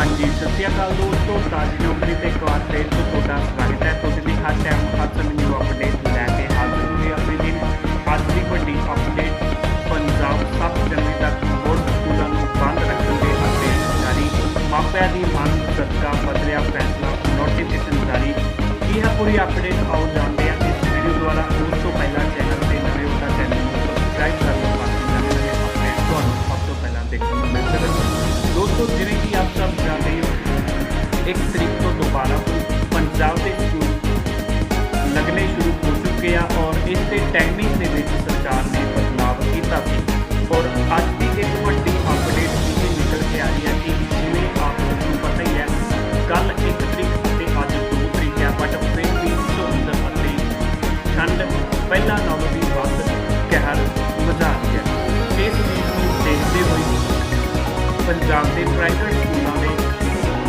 ਹਾਂਜੀ, ਸਤਿ ਸ਼੍ਰੀ ਅਕਾਲ ਦੋਸਤੋ ਤਾਜੀ ਨੌਕਰੀ ਤੇ ਇੱਕ ਵਾਰ ਫੇਰ ਤੋਂ ਤੁਹਾਡਾ ਸਵਾਗਤ ਹੈ। ਤੁਹਾਡੇ ਲਈ ਹਰ ਟਾਈਮ ਹਰ ਸਮੇਂ ਨਿਊ ਅਪਡੇਟ ਲੈ ਕੇ ਹਾਜ਼ਰ ਹੋਏ ਆਪਣੇ ਦਿਨ ਅੱਜ ਦੀ ਵੱਡੀ ਅਪਡੇਟ ਪੰਜਾਬ ਸੱਤ ਜਨਵਰੀ ਤੱਕ ਬੋਰਡ ਸਕੂਲਾਂ ਨੂੰ ਬੰਦ ਰੱਖਣ ਦੇ ਆਦੇਸ਼ ਜਾਰੀ। ਮਾਪਿਆਂ ਦੀ ਮੰਗ, ਸਦਕਾ ਬਦਲਿਆ ਫੈਸਲਾ ਨੋਟੀਫਿਕੇਸ਼ਨ ਜਾਰੀ। ਕੀ ਹੈ ਪੂਰੀ ਅਪਡੇਟ ਆਓ ਜਾਣਦੇ ਹਾਂ। ਇਸ ਵੀਡੀਓ ਦੁਆਰਾ ਉਸ ਤੋਂ ਪਹਿਲਾਂ ਚੈਨਲ ਤੇ ਨਵੇਂ ਹੋ ਤਾਂ ਚੈਨਲ ਨੂੰ ਸਬਸਕ੍ਰਾਈਬ ਕਰ ਲਓ ਬਾਕੀ ਨਵੇਂ ਨਵੇਂ ਅਪਡੇਟ ਤੁਹਾਨੂੰ ਸਭ ਤੋਂ ਪਹਿਲਾਂ ਦੇਖਣ ਨੂੰ ਮਿਲ ਸਕਣ। ਇੱਕ ਤਰੀਕ ਤੋਂ ਦੁਬਾਰਾ ਪੰਜਾਬ ਦੇ ਸਕੂਲ ਲੱਗਣੇ ਸ਼ੁਰੂ ਹੋ ਚੁੱਕੇ ਆ ਔਰ ਇਸ ਦੇ ਟਾਈਮਿੰਗ ਦੇ ਵਿੱਚ ਸਰਕਾਰ ਨੇ ਬਦਲਾਅ ਕੀਤਾ ਸੀ ਔਰ ਅੱਜ ਦੀ ਇੱਕ ਵੱਡੀ ਅਪਡੇਟ ਇਹ ਨਿਕਲ ਕੇ ਆ ਰਹੀ ਹੈ ਕਿ ਜਿਵੇਂ ਆਪ ਨੂੰ ਪਤਾ ਹੀ ਹੈ ਕੱਲ 1 ਤਰੀਕ ਅਤੇ ਅੱਜ 2 ਤਰੀਕ ਹੈ ਬਟ ਫਿਰ ਵੀ ਧੁੰਦ ਅਤੇ ਠੰਡ ਪਹਿਲਾਂ ਨਾਲੋਂ ਵੀ ਵੱਧ ਕਹਿਰ ਮਚਾ ਰਹੀ ਹੈ ਇਸ ਚੀਜ਼ ਨੂੰ ਦੇਖਦੇ ਹੋਏ ਪੰਜਾਬ ਦੇ ਪ੍ਰਾਈਵੇਟ ਸਕੂਲਾਂ ਦੇ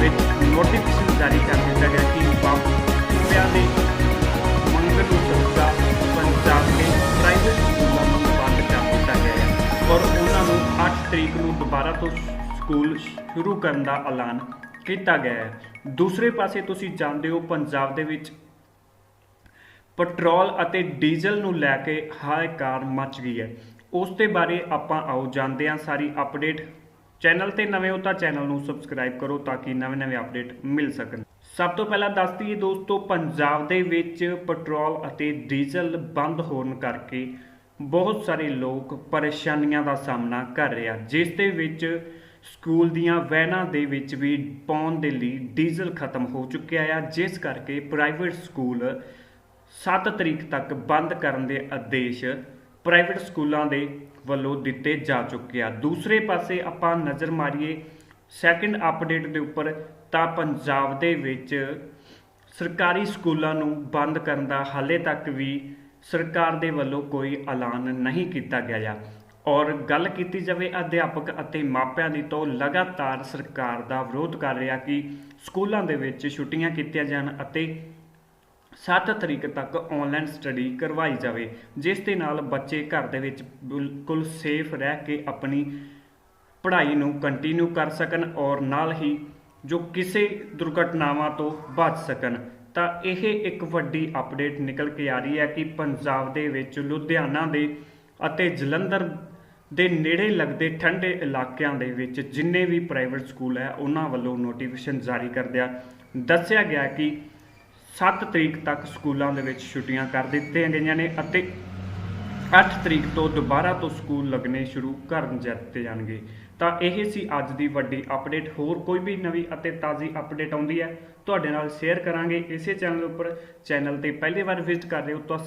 ਵਿੱਚ ਨੋਟੀਫਿਕੇਸ਼ਨ ਜਾਰੀ ਕਰ ਦਿੱਤਾ ਗਿਆ ਕਿ ਮਾਪਿਆਂ ਦੇ ਮੰਗ ਨੂੰ ਸਦਕਾ ਪੰਜਾਬ ਦੇ ਪ੍ਰਾਈਵੇਟ ਸਕੂਲਾਂ ਨੂੰ ਬੰਦ ਕਰ ਦਿੱਤਾ ਗਿਆ ਹੈ ਔਰ ਉਹਨਾਂ ਨੂੰ 8 ਤਰੀਕ ਨੂੰ ਦੁਬਾਰਾ ਤੋਂ ਸਕੂਲ ਸ਼ੁਰੂ ਕਰਨ ਦਾ ਐਲਾਨ ਕੀਤਾ ਗਿਆ ਹੈ। ਦੂਸਰੇ ਪਾਸੇ ਤੁਸੀਂ ਜਾਣਦੇ ਹੋ ਪੰਜਾਬ ਦੇ ਵਿੱਚ ਪੈਟਰੋਲ ਅਤੇ ਡੀਜ਼ਲ ਨੂੰ ਲੈ ਕੇ ਹਾਇਕਾਰ ਮਚ ਗਈ ਹੈ। ਉਸ ਦੇ ਬਾਰੇ ਆਪਾਂ ਆਓ ਜਾਣਦੇ ਹਾਂ, ਸਾਰੀ ਅਪਡੇਟ ਚੈਨਲ ਤੇ ਨਵੇਂ ਹੋ ਤਾਂ ਚੈਨਲ ਨੂੰ ਸਬਸਕ੍ਰਾਈਬ ਕਰੋ ਤਾਂ ਕਿ ਨਵੇਂ-ਨਵੇਂ ਅਪਡੇਟ ਮਿਲ ਸਕਣ। ਸਭ ਤੋਂ ਪਹਿਲਾਂ ਦੱਸ ਦਈਏ ਦੋਸਤੋ, ਪੰਜਾਬ ਦੇ ਵਿੱਚ ਪੈਟਰੋਲ ਅਤੇ ਡੀਜ਼ਲ ਬੰਦ ਹੋਣ ਕਰਕੇ ਬਹੁਤ ਸਾਰੇ ਲੋਕ ਪਰੇਸ਼ਾਨੀਆਂ ਦਾ ਸਾਹਮਣਾ ਕਰ ਰਹੇ ਆ। ਜਿਸ ਦੇ ਵਿੱਚ ਸਕੂਲ ਦੀਆਂ ਵੈਨਾਂ ਦੇ ਵਿੱਚ ਵੀ ਪਾਉਣ ਦੇ ਲਈ ਡੀਜ਼ਲ ਖਤਮ ਹੋ ਚੁੱਕਿਆ ਆ। ਜਿਸ ਕਰਕੇ ਪ੍ਰਾਈਵੇਟ ਸਕੂਲ 7 ਤਰੀਕ ਤੱਕ ਬੰਦ ਕਰਨ ਦੇ ਆਦੇਸ਼ ਪ੍ਰਾਈਵੇਟ ਸਕੂਲਾਂ ਦੇ ਵੱਲੋਂ ਦਿੱਤੇ ਜਾ ਚੁੱਕੇ ਆ। ਦੂਸਰੇ ਪਾਸੇ ਆਪਾਂ ਨਜ਼ਰ ਮਾਰੀਏ ਸੈਕੰਡ ਅਪਡੇਟ ਦੇ ਉੱਪਰ, ਤਾਂ ਪੰਜਾਬ ਦੇ ਵਿੱਚ ਸਰਕਾਰੀ ਸਕੂਲਾਂ ਨੂੰ ਬੰਦ ਕਰਨ ਦਾ ਹਾਲੇ ਤੱਕ ਵੀ ਸਰਕਾਰ ਦੇ ਵੱਲੋਂ ਕੋਈ ਐਲਾਨ ਨਹੀਂ ਕੀਤਾ ਗਿਆ ਆ। ਔਰ ਗੱਲ ਕੀਤੀ ਜਾਵੇ ਅਧਿਆਪਕ ਅਤੇ ਮਾਪਿਆਂ ਦੀ, ਤਾਂ ਲਗਾਤਾਰ ਸਰਕਾਰ ਦਾ ਵਿਰੋਧ ਕਰ ਰਿਹਾ ਕਿ ਸਕੂਲਾਂ ਦੇ ਵਿੱਚ ਛੁੱਟੀਆਂ ਕੀਤੀਆਂ ਜਾਣ ਅਤੇ 7 ਤਰੀਕ ਤੱਕ ਆਨਲਾਈਨ ਸਟੱਡੀ ਕਰਵਾਈ ਜਾਵੇ, ਜਿਸ ਦੇ ਨਾਲ ਬੱਚੇ ਘਰ ਦੇ ਵਿੱਚ ਬਿਲਕੁਲ ਸੇਫ ਰਹਿ ਕੇ ਆਪਣੀ ਪੜ੍ਹਾਈ ਨੂੰ ਕੰਟੀਨਿਊ ਕਰ ਸਕਣ ਔਰ ਨਾਲ ਹੀ ਜੋ ਕਿਸੇ ਦੁਰਘਟਨਾਵਾਂ ਤੋਂ ਬਚ ਸਕਣ। ਤਾਂ ਇਹ ਇੱਕ ਵੱਡੀ ਅਪਡੇਟ ਨਿਕਲ ਕੇ ਆ ਰਹੀ ਹੈ ਕਿ ਪੰਜਾਬ ਦੇ ਵਿੱਚ ਲੁਧਿਆਣਾ ਦੇ ਅਤੇ ਜਲੰਧਰ ਦੇ ਨੇੜੇ ਲੱਗਦੇ ਠੰਡੇ ਇਲਾਕਿਆਂ ਦੇ ਵਿੱਚ ਜਿੰਨੇ ਵੀ ਪ੍ਰਾਈਵੇਟ ਸਕੂਲ ਹੈ, ਉਹਨਾਂ ਵੱਲੋਂ ਨੋਟੀਫਿਕੇਸ਼ਨ ਜਾਰੀ ਕਰਦਿਆਂ ਦੱਸਿਆ ਗਿਆ ਕਿ 7 ਤਰੀਕ ਤੱਕ ਸਕੂਲਾਂ ਦੇ ਵਿੱਚ ਛੁੱਟੀਆਂ ਕਰ ਦਿੱਤੀਆਂ ਗਈਆਂ ਨੇ ਅਤੇ 8 ਤਰੀਕ ਤੋਂ ਦੁਬਾਰਾ ਤੋਂ ਸਕੂਲ ਲੱਗਣੇ ਸ਼ੁਰੂ ਕਰ ਦਿੱਤੇ ਜਾਣਗੇ। ਤਾਂ ਇਹ ਸੀ ਅੱਜ ਦੀ ਵੱਡੀ ਅਪਡੇਟ। ਹੋਰ ਕੋਈ ਵੀ ਨਵੀਂ ਅਤੇ ਤਾਜ਼ੀ ਅਪਡੇਟ ਆਉਂਦੀ ਹੈ, ਤੁਹਾਡੇ ਨਾਲ ਸ਼ੇਅਰ ਕਰਾਂਗੇ। ਇਸੇ ਚੈਨਲ ਉੱਪਰ ਚੈਨਲ ਤੇ ਪਹਿਲੀ ਵਾਰ ਵਿਜ਼ਿਟ ਕਰ ਰਹੇ ਹੋ ਤਾਂ